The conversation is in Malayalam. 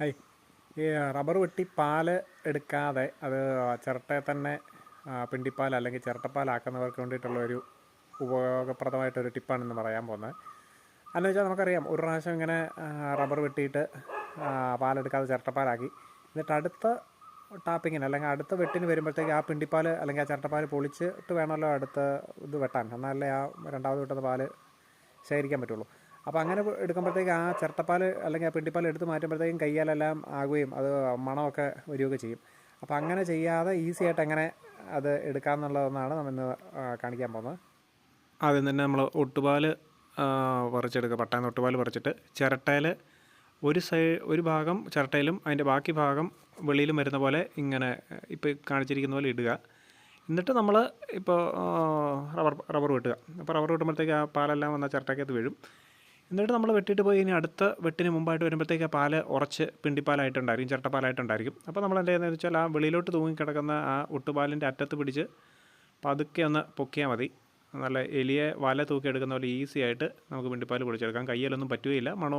ഹൈ ഈ റബ്ബർ വെട്ടി പാൽ എടുക്കാതെ അത് ചിരട്ടയെ തന്നെ പിണ്ടിപ്പാൽ അല്ലെങ്കിൽ ചിരട്ടപ്പാലാക്കുന്നവർക്ക് വേണ്ടിയിട്ടുള്ള ഒരു ഉപയോഗപ്രദമായിട്ടൊരു ടിപ്പാണെന്ന് പറയാൻ പോകുന്നത്. അതെന്ന് വെച്ചാൽ നമുക്കറിയാം ഒരു പ്രാവശ്യം ഇങ്ങനെ റബ്ബർ വെട്ടിയിട്ട് പാലെടുക്കാതെ ചിരട്ടപ്പാലാക്കി. എന്നിട്ട് അടുത്ത ടാപ്പിങ്ങിന് അല്ലെങ്കിൽ അടുത്ത വെട്ടിന് വരുമ്പോഴത്തേക്ക് ആ പിണ്ടിപ്പാൽ അല്ലെങ്കിൽ ആ ചിരട്ടപ്പാൽ പൊളിച്ചിട്ട് വേണമല്ലോ അടുത്ത ഇത് വെട്ടാൻ. എന്നാലല്ലേ ആ രണ്ടാമത് വെട്ടുന്ന പാൽ ശേഖരിക്കാൻ പറ്റുള്ളൂ. അപ്പോൾ അങ്ങനെ എടുക്കുമ്പോഴത്തേക്ക് ആ ചിരട്ടപ്പാൽ അല്ലെങ്കിൽ ആ പിണ്ടിപ്പാൽ എടുത്ത് മാറ്റുമ്പോഴത്തേക്കും കയ്യാലെല്ലാം ആകുകയും അത് മണമൊക്കെ വരികയൊക്കെ ചെയ്യും. അപ്പോൾ അങ്ങനെ ചെയ്യാതെ ഈസി ആയിട്ട് എങ്ങനെ അത് എടുക്കാമെന്നുള്ളതെന്നാണ് നമ്മൾ ഇന്ന് കാണിക്കാൻ പോകുന്നത്. ആദ്യം തന്നെ നമ്മൾ ഒട്ടുപാൽ പറിച്ചെടുക്കുക. പട്ടായ ഒട്ടുപാൽ പറിച്ചിട്ട് ചിരട്ടയിൽ ഒരു സൈ ഒരു ഭാഗം ചിരട്ടയിലും അതിന്റെ ബാക്കി ഭാഗം വെളിയിലും വരുന്ന പോലെ ഇങ്ങനെ ഇപ്പോൾ കാണിച്ചിരിക്കുന്ന പോലെ ഇടുക. എന്നിട്ട് നമ്മൾ ഇപ്പോൾ റബ്ബർ റബ്ബർ വെട്ടുക. അപ്പോൾ റബ്ബർ വെട്ടുമ്പോഴത്തേക്ക് ആ പാലെല്ലാം വന്ന ചിരട്ടയ്ക്കകത്ത് വീഴും. എന്നിട്ട് നമ്മൾ വെട്ടിയിട്ട് പോയി ഇനി അടുത്ത വെട്ടിന് മുമ്പായിട്ട് വരുമ്പോഴത്തേക്ക് പാൽ ഉറച്ച് പിണ്ടിപ്പാലായിട്ടുണ്ടായിരിക്കും ചിരട്ടപ്പാലായിട്ടുണ്ടായിരിക്കും. അപ്പോൾ നമ്മൾ എന്താ ചെയ്യുന്നത് വെച്ചാൽ ആ വെളിയിലോട്ട് തൂങ്ങിക്കിടക്കുന്ന ആ ഒട്ടുപാലിന്റെ അറ്റത്ത് പിടിച്ച് പതുക്കെ ഒന്ന് പൊക്കിയാൽ മതി. നല്ല എലിയെ വല തൂക്കിയെടുക്കുന്ന പോലെ ഈസി ആയിട്ട് നമുക്ക് പിണ്ടിപ്പാൽ പൊടിച്ചെടുക്കാം. കയ്യിലൊന്നും പറ്റുകയില്ല മണവും